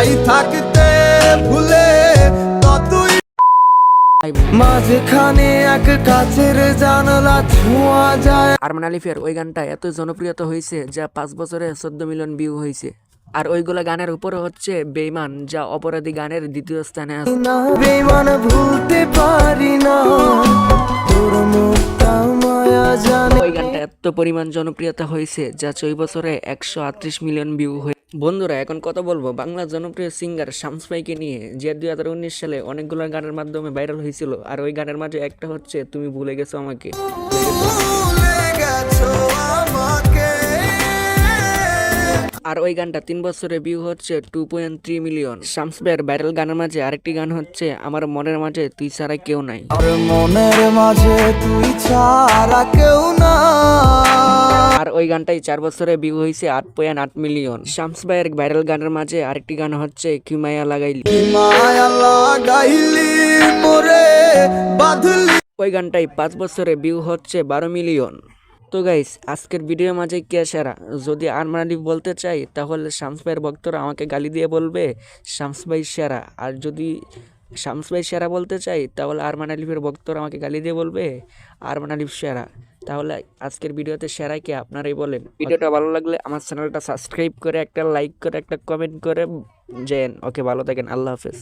চাই থাকতে ভুলে ততই মাঝখানে এক কাছের ছোঁয়া যায়। আরমান আলিফের ওই গানটা এত জনপ্রিয়তা হয়েছে যা পাঁচ বছরে চোদ্দ মিলিয়ন ভিউ হয়েছে। আর ওইগুলো গানের উপরে হচ্ছে বেইমান যা অপরাধী গানের দ্বিতীয় স্থানে আছে। বেইমান ভুলতে পারি না। তোর মুক্তা মায়া জানে। ওই গানটা এত পরিমাণ জনপ্রিয়তা হয়েছে যা ছয় বছরে একশো আটত্রিশ মিলিয়ন ভিউ হয়েছে। বন্ধুরা, এখন কথা বলব বাংলা জনপ্রিয় সিঙ্গার শামস ভাইকে নিয়ে, যে দুই হাজার উনিশ সালে অনেকগুলো গানের মাধ্যমে ভাইরাল হয়েছিল। আর ওই গানের মাঝে একটা হচ্ছে, তুমি ভুলে গেছো আমাকে। আর ওই গানটা তিন বছরে ভিউ হচ্ছে two point three million Shams ভাইয়ের ভাইরাল গানের মাঝে আরেকটি গান হচ্ছে, আমার মনের মাঝে তুই ছাড়া কেউ নাই। মনের মাঝে তুই ছাড়া কেউ ওই গানটাই চার বছরে ভিউ হয়েছে আট পয়েন্ট আট মিলিয়ন শামস ভাইয়ের ভাইরাল গানের মাঝে আরেকটি গান হচ্ছে কিমায়া লাগাইলি। মায়া লাগাইলি মোরে বাঁধলি। ওই গানটাই পাঁচ বছরে ভিউ হচ্ছে বারো মিলিয়ন তো গাইস আজকের ভিডিওর মাঝে কে সেরা? যদি আরমান আলিফ বলতে চাই তাহলে শামস ভাইয়ের ভক্তরা আমাকে গালি দিয়ে বলবে শামস ভাই সেরা। আর যদি শামস ভাই সেরা বলতে চাই তাহলে আরমান আলিফের ভক্তরা আমাকে গালি দিয়ে বলবে আরমান আলিফ সেরা। তাহলে আজকের ভিডিওতে সেরাই কে? আপনারাই বলেন। ভিডিওটা ভালো লাগলে আমার চ্যানেলটা সাবস্ক্রাইব করে, একটা লাইক করে, একটা কমেন্ট করে যেন। ওকে, ভালো থাকেন। আল্লাহ হাফেজ।